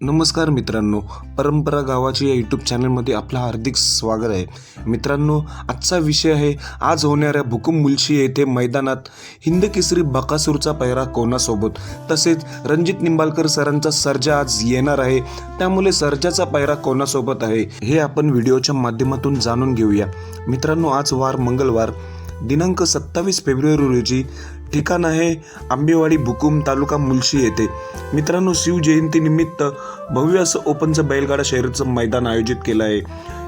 नमस्कार मित्रांनो परंपरा गावाची या यूट्यूब चॅनलमध्ये आपलं हार्दिक स्वागत आहे. मित्रांनो आजचा विषय आहे आज होणाऱ्या भुकुम मुलशी येथे मैदानात हिंद केसरी बकासूरचा पैरा कोणासोबत? तसेच रणजित निंबाळकर सरांचा सर्जा आज येणार आहे. त्यामुळे सर्जाचा पैरा कोणासोबत आहे हे आपण व्हिडिओच्या माध्यमातून जाणून घेऊया. मित्रांनो आज वार मंगळवार. दिनांक सत्तावीस फेब्रुवारी रोजी ठिकाण आहे आंबेवाडी भुकुम तालुका मुलशी येथे. मित्रांनो शिवजयंतीनिमित्त भव्य असं ओपनचं बैलगाडा शर्यतीचं मैदान आयोजित केलं आहे.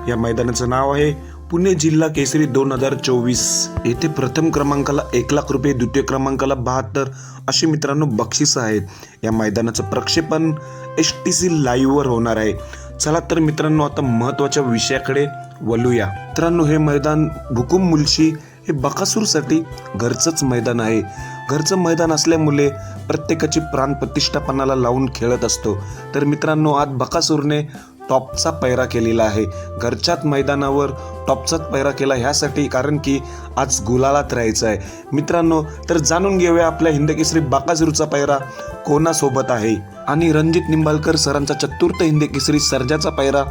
या मैदानाचं नाव आहे पुणे जिल्हा केसरी दोन हजार चोवीस. येथे प्रथम क्रमांकाला एक लाख रुपये द्वितीय क्रमांकाला बहात्तर अशी मित्रांनो बक्षीस आहेत. या मैदानाचं प्रक्षेपण एस टी सी लाईव्हवर होणार आहे. चला तर मित्रांनो आता महत्त्वाच्या विषयाकडे वलूया मित्रांनो हे मैदान भुकुम मुलशी हे बकासूरसाठी घरचंच मैदान आहे. घरचं मैदान असल्यामुळे प्रत्येकाची प्राणप्रतिष्ठापणाला लावून खेळत असतो. तर मित्रांनो आज बकासूरने टॉपचा पैरा केलेला आहे. घरच्याच मैदानावर टॉपचाच पैरा केला ह्यासाठी कारण की आज गुलालात राहायचं आहे. मित्रांनो तर जाणून घेऊया आपल्या हिंदकेसरी बाकासूरचा पैरा कोणासोबत आहे? आणि रणजित निंबाळकर सरांचा चतुर्थ हिंदकेसरी सर्जाचा पैरा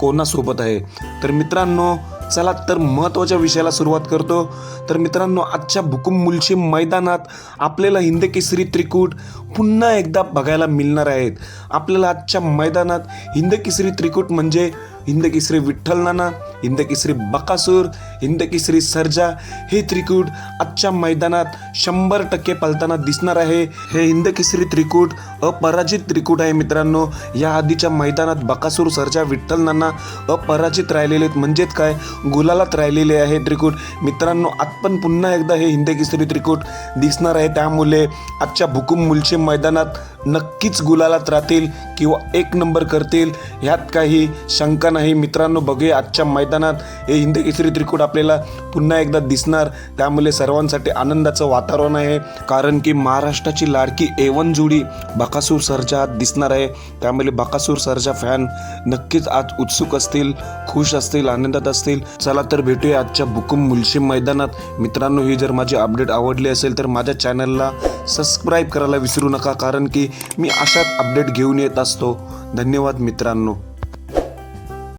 कोणासोबत आहे? तर मित्रांनो चला तर महत्त्वाच्या विषयाला सुरुवात करतो. तर मित्रांनो आजच्या भुकुम मुलशी मैदानात आपल्याला हिंद केसरी त्रिकूट पुन्हा एकदा बघायला मिळणार आहेत. आपल्याला आजच्या मैदानात हिंदकेसरी त्रिकूट म्हणजे हिंदकेसरी विठ्ठल नाना हिंदकेसरी बकासूर हिंद केसरी सर्जा हे त्रिकूट आजच्या मैदानात शंभर टक्के पलताना दिसणार आहे. हे हिंदकेसरी त्रिकूट अपराजित त्रिकूट आहे मित्रांनो. या आधीच्या मैदानात बकासूर सर्जा विठ्ठल नाना अपराजित राहिलेले आहेत. म्हणजेच काय? गुलालात राहिलेले आहे त्रिकूट. मित्रांनो आज पण पुन्हा एकदा हे हिंदकेसरी त्रिकूट दिसणार आहे. त्यामुळे आजच्या भुकुम मुलचे मैदानात नक्कीच गुलालात राहतील किंवा एक नंबर करतील. ह्यात काही शंका नाही. मित्रांनो बघूया आजच्या मैदानात हे हिंद केसरी त्रिकूट आपल्याला पुन्हा एकदा दिसणार. त्यामुळे सर्वांसाठी आनंदाचं वातावरण आहे. कारण की महाराष्ट्राची लाडकी एवन जोडी बकासूर सरच्या आत दिसणार आहे. त्यामुळे बकासूर सर्जा फॅन नक्कीच आज उत्सुक असतील खुश असतील आनंदात असतील. चला तर भेटूया आजच्या बुकुम मुलशी मैदानात. मित्रांनो ही जर माझी अपडेट आवडली असेल तर माझ्या चॅनलला सबस्क्राईब करायला विसरू नका. कारण की मी अशाच अपडेट घेऊन येत असतो. धन्यवाद मित्रांनो.